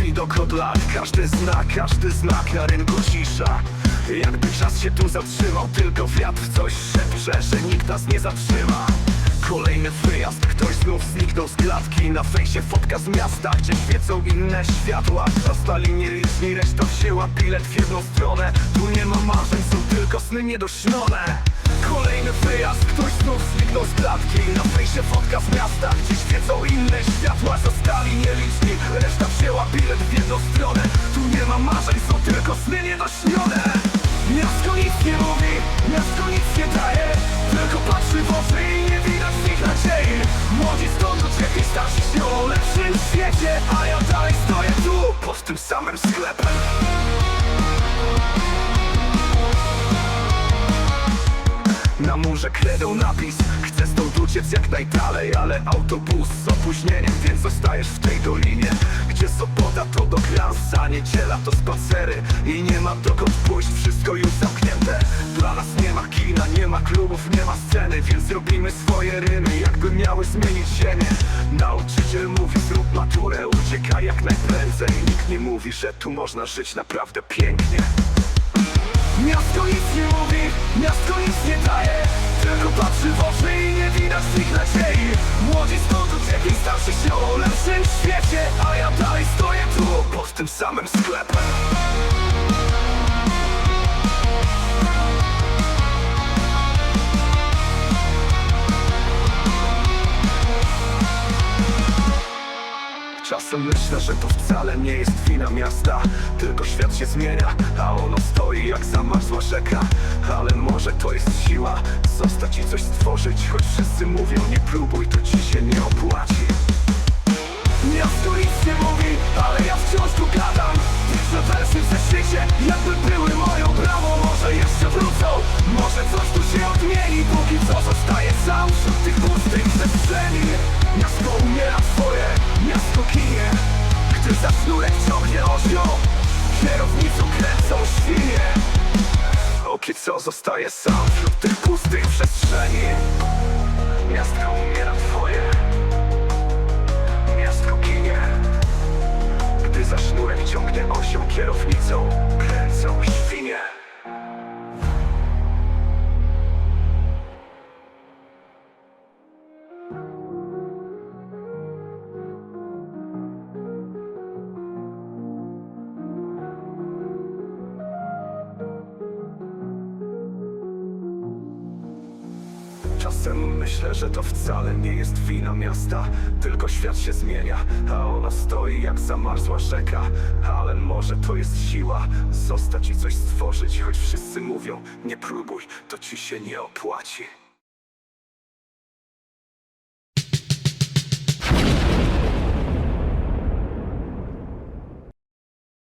widok od lat Każdy znak, każdy znak na rynku cisza. Jakby czas się tu zatrzymał Tylko wiatr coś szepcze, że nikt nas nie zatrzyma. Kolejny wyjazd, ktoś znów zniknął z klatki. Na fejsie fotka z miasta, gdzie świecą inne światła. Zostali nieliczni, reszta wzięła bilet w jedną stronę. Tu nie ma marzeń, są tylko sny niedośnione Kolejny wyjazd, ktoś znów zniknął z klatki. Na fejsie fotka z miasta, gdzie świecą Miasto nic nie mówi, miasto nic nie daje Tylko patrzy w oczy i nie widać w nich nadziei. Młodzi stąd uciekli, starsi się o lepszym świecie A ja dalej stoję tu, pod tym samym sklepem. Na murze kredą napis uciec jak najdalej Ale autobus z opóźnieniem Więc zostajesz w tej dolinie. Gdzie sobota to do klansa Niedziela to spacery. I nie ma dokąd pójść Wszystko już zamknięte. Dla nas nie ma kina, nie ma klubów, nie ma sceny Więc robimy swoje rymy Jakby miały zmienić ziemię. Nauczyciel mówi zrób maturę Uciekaj jak najprędzej. Nikt nie mówi, że tu można żyć naprawdę pięknie. Miasto nic nie mówi, miasto nic nie daje Tylko patrzy w oczy i nie widać w nich nadziei Młodzi stąd uciekli, starsi się o lepszym świecie. A ja dalej stoję tu, pod tym samym sklepem Czasem myślę, że to wcale nie jest wina miasta. Tylko świat się zmienia, a ono stoi jak zamarzła rzeka. Ale może to jest siła, zostać i coś stworzyć. Choć wszyscy mówią nie próbuj, to ci się nie opłaci. Miasto nic nie mówi, ale ja wciąż tu gadam. Piszę wersy w zeszycie, jakby były moją Póki co zostaje sam wśród tych pustych przestrzeni? Miasto umiera twoje Czasem myślę, że to wcale nie jest wina miasta. Tylko świat się zmienia, a ona stoi jak zamarzła rzeka. Ale może to jest siła, zostać i coś stworzyć Choć wszyscy mówią, nie próbuj, to ci się nie opłaci